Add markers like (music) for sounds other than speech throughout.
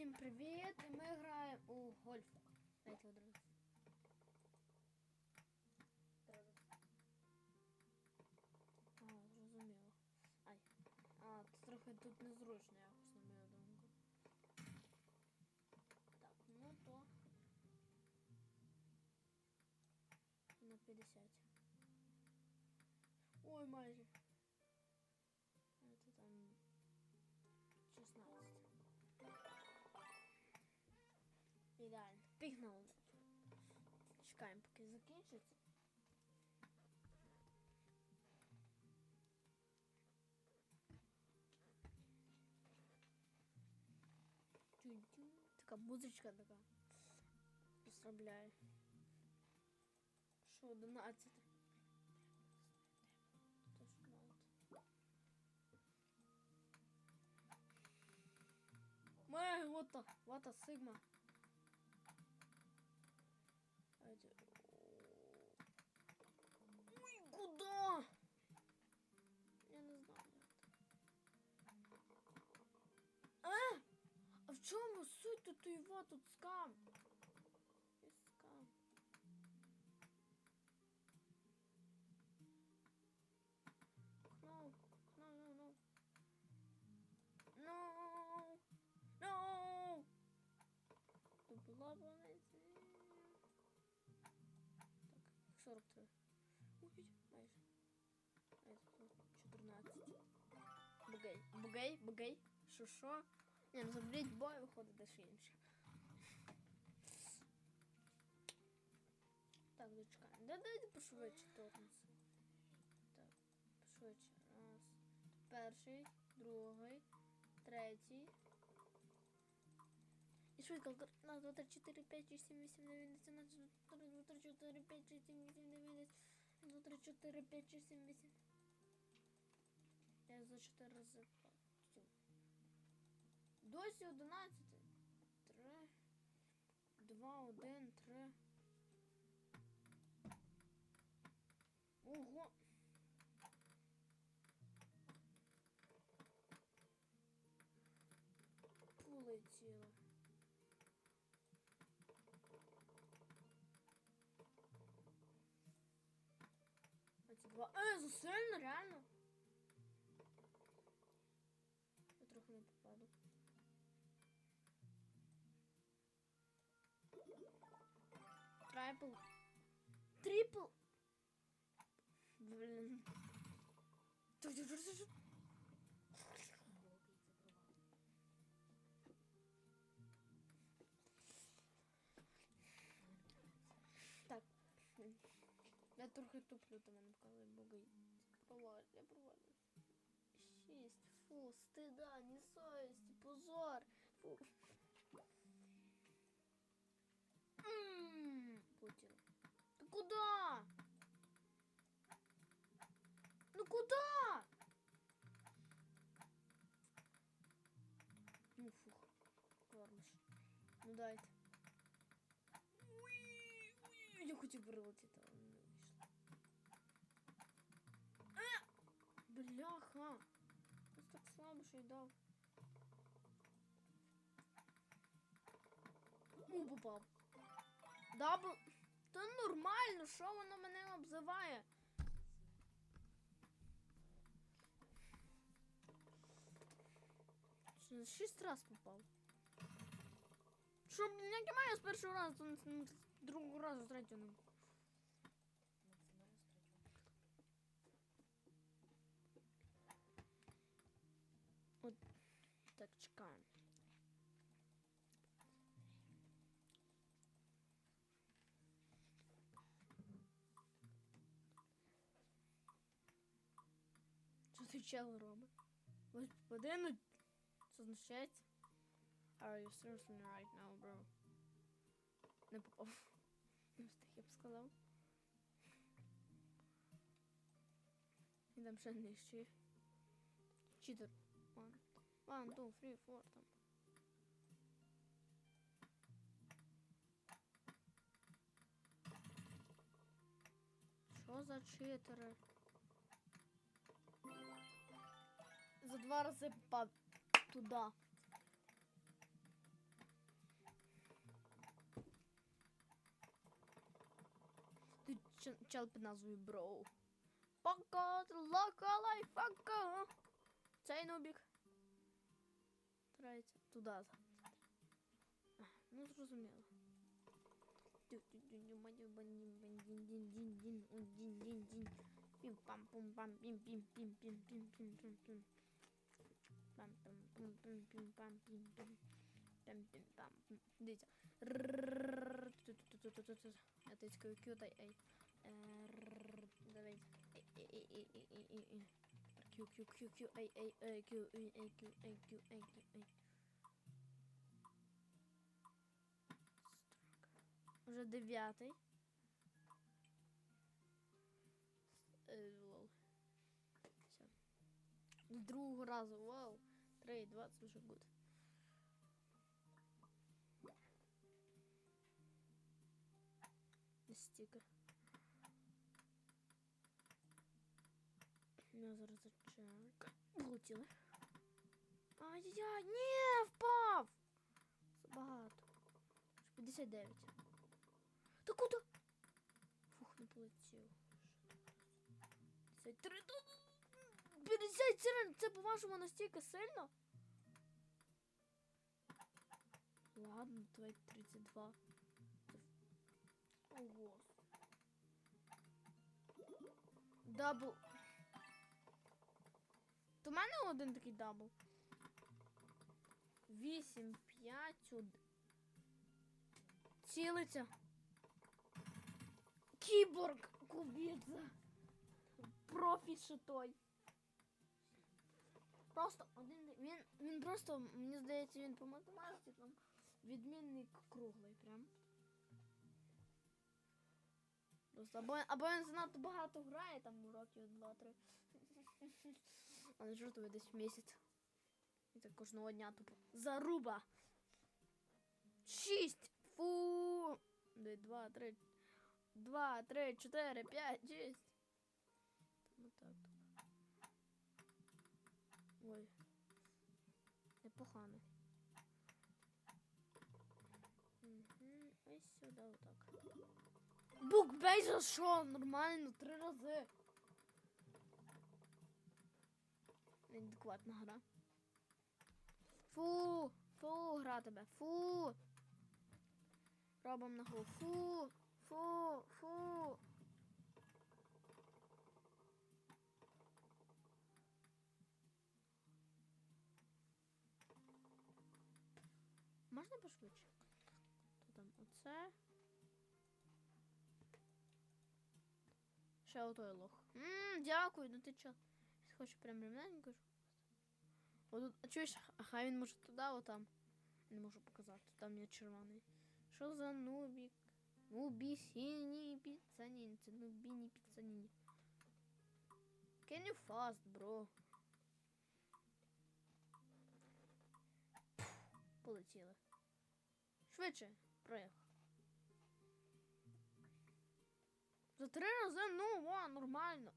Всім привіт! І ми граємо у гольф. Дайте одразу. А, зрозуміло. Ай. А, це трохи тут незручно якось, Ідеально. Пігнали. Чекаємо, поки закінчиться. Тюнь-тюнь. Така музичка така. Розслабляє. Що, 11? Тож, мало. Мэ, вот то, вот то, Сигма. Чому суть тут його тут скам? Є скам. No, no, no, no. No. No. Тут була планеті. Так, 43. Ой, майже. Майже тут 14. Бугей, бугей, бугей. Що Ні, ну заберіть бой, виходить дещо інше. Так, дочекаємо. Да дайте пошвидше торкнеться. Так, пошвидше. Раз. Перший, другий, третій. І швидко. Раз, два, три, чотири, п'ять, шість, сім, вісім, дев'ять, десять, два, три, чотири, п'ять, шість, сім, вісім, дев'ять, десять, два, три, чотири, п'ять, шість, сім, вісім. Я за чотири рази. Досі одинадцяти. Три. Два, один, три. Ого. Полетіло. А ці два. Е, засильно, реально. Трайпл. Трипл. Блин. Ту-ту-ту-ту-ту. Так. Я трохи туплю, то мене вказує боги. Проваль, я провалююсь. Шість. Фу, стида, ні совісті, позор. Фу. Дайте. Я хотів прилетіти, але не. Е! Бляха! Ось так слабо, що й дав. У, попав. Дабл. Та нормально, що воно мене обзиває? Шість раз попав. Що, блін, як я маю з першого разу, то з- з другого разу, з третього не. От так чекаємо. Що ти чел робить? Ось подину. Це означається? Are you seriously right now, bro? Не попав. Не встиг, я б сказав. І там ще нижче. Читер. One, one, two, three, four там. Що за читери? За два рази попав туди. чел під назвою Броу. Пока, лока лайфака. Цей нубік. Третій. Туда. Ну зрозуміло. Дивіться. Я тискаю Q та A. Давайте. Q, Q, Q, Q, A, A, A, Q, A, A, Уже дев'ятий. Е, лол. Все. Другого разу, вау. 3, 20 уже гуд. Стикер. Я зараз зачек. Влетіли. Ай-яй-яй, ні, впав! Забагато. 59. Та куди? Фух, не полетів. 53. Та- 53, це по-вашому настільки сильно? Ладно, давай 32. Ого. Дабл. В мене один такий дабл. 8, 5, 1. Цілиться. Кіборг кубіться. Профі шитой. Просто один. Він, він просто, мені здається, він по математиці там відмінник круглий прям. Просто або, або він занадто багато грає, там років 2-3. (laughs) Але жартує десь в місяць. І так кожного дня тупо. Заруба! Шість! Фу! Два, три. Два, три, чотири, п'ять, шість. Там отак. Ой. Непогано. Угу. Ось сюди отак. Букбей за що? Нормально, три рази. Неадекватна гра. Фу, фу, гра тебе. Фу. Робимо на гру. Фу, фу, фу. Можна пошвидше? То там оце. Ще отой лох. Ммм, дякую, ну ти чо? Хочу прям рівненько. Отут, а чуєш, а хай він може туди, отам. Не можу показати, там є червоний. Що за нубік? Нубі сіні піцаніні. Це нубіні піцаніні. Can you fast, bro? Полетіли. Швидше, проїхав. За три рази, ну, во, нормально.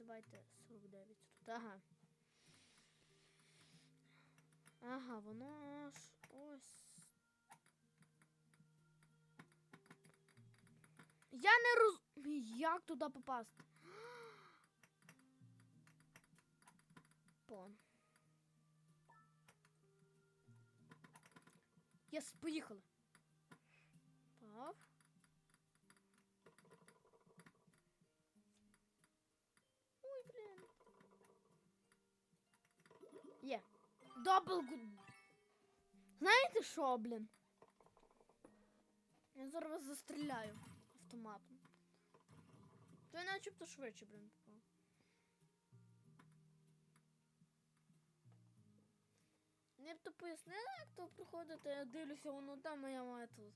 Давайте 49 тут. Ага. Ага, воно аж ось. Я не роз... Як туди попасти? Пон. Єс, поїхали. Пав. Дабл гуд. Знаєте що, блін? Я зараз вас застріляю автоматом. То я начебто швидше, блін, попав. Мені б то пояснили, як то проходити, я дивлюся, воно там, а я маю тут.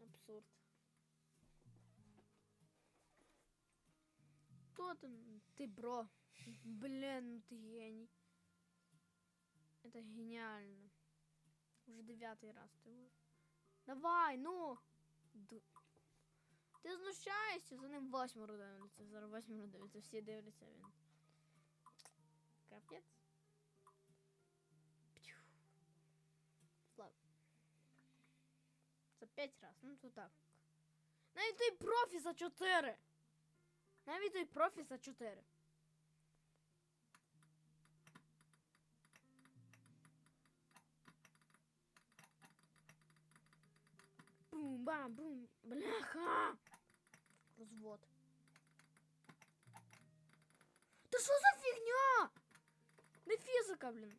Абсурд. Хто там? Ти, бро. Блин, ну ты гений. Это гениально. Уже девятый раз ты его. Давай, ну! Ду... Ти знущаєшся, за ним восьмеро дивиться, зараз восьмеро дивиться, всі дивляться він. Капець. Флаг. За п'ять раз, ну то так. Навіть той профі за чотири! Навіть той профі за чотири. 4. Бум-бам-бум. Бляха. Розвод. Та що за фігня? Не фізика, блін.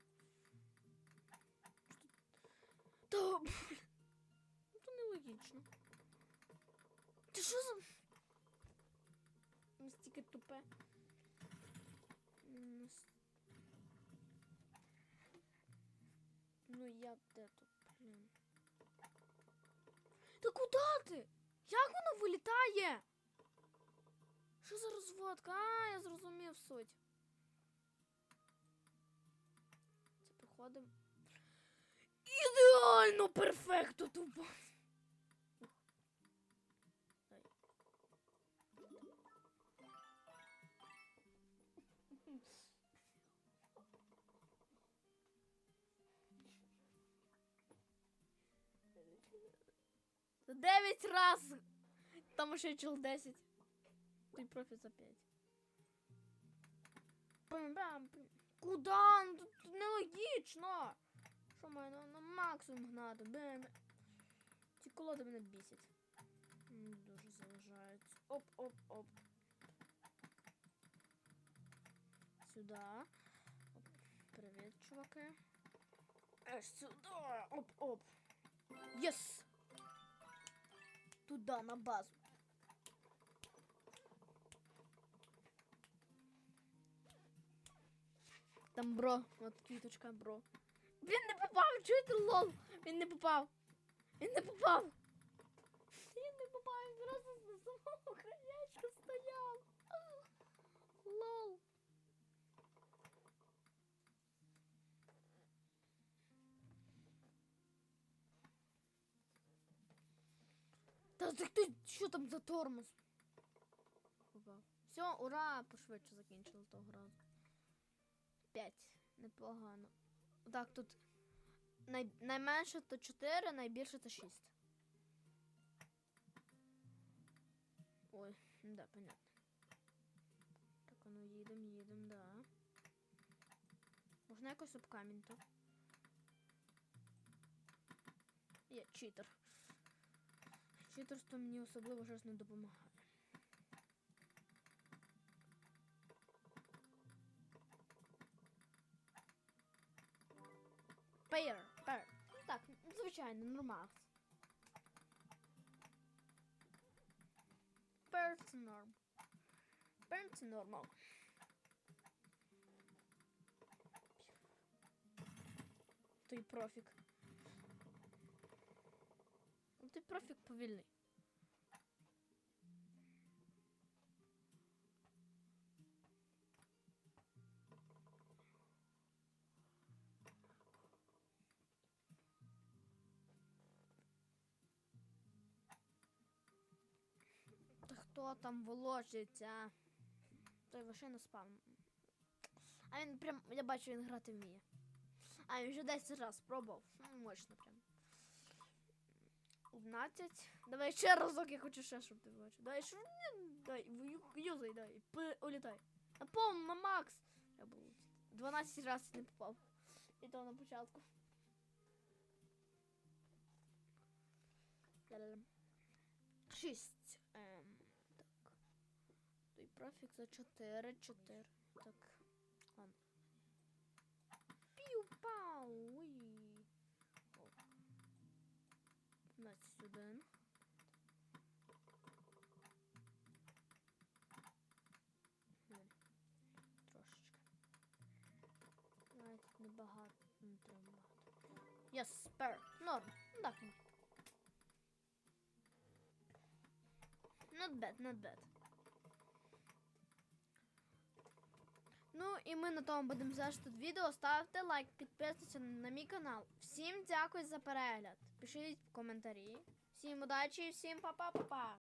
Та, блін. Ну, то нелогічно. Ти що за... Настільки тупе. Нас- Ну як де тут, блін? Та куди ти? Як воно вилітає? Що за розводка? А, я зрозумів суть. Це проходимо. Ідеально перфекто тупо. 9 раз. Там ще чел 10. Ты профит за 5. Куда? Ну, тут нелогічно. Що має на, на максимум гнати? Бем. Ці колоди мене бісять. Дуже заважають. Оп-оп-оп. Сюда. Оп. Привіт, чуваки. Аж сюда. Оп-оп. Єс! Yes! Туда, на базу. Там бро, от квіточка бро. Він не попав, чуєте лол? Він не попав. Він не попав. Він не попав, він просто на самому краєчку стояв. Та так ти що там за тормоз? Все, ура! Пошвидше закінчили того разу. П'ять. Непогано. Так, тут най... найменше то 4, найбільше то 6. Ой, да, понятно. Так, а ну їдем, їдем, да. Можна якось об камінь то. Є читер. Читерство мені особливо щось не допомагає. Пейер, пейер. Так, звичайно, нормал. Пейер це норм. Пейер це нормал. Той профік. Той профік повільний. Та хто там волочиться? Той не спав. А він прям, я бачу, він грати вміє. А він вже 10 раз спробував. Ну, мощно прям. 11. Давай ще разок, я хочу ще, щоб ти бачив. Давай, що дай, юзай, дай. Улітай. На повну, на макс. Було летіти. 12 разів не попав. І то на початку. Шість. Ем, так. Той профік за 4, 4. Так. Ладно. Піу-пау. 21. Блін. Трошечки. Навіть небагато. Не треба багато. Yes, спер. Норм. Ну, Так. ну. Not bad, not bad. Ну і ми на тому будемо завершити відео. Ставте лайк, підписуйтесь на мій канал. Всім дякую за перегляд. Пишіть коментарі. Всім удачі всім па-па-па-па.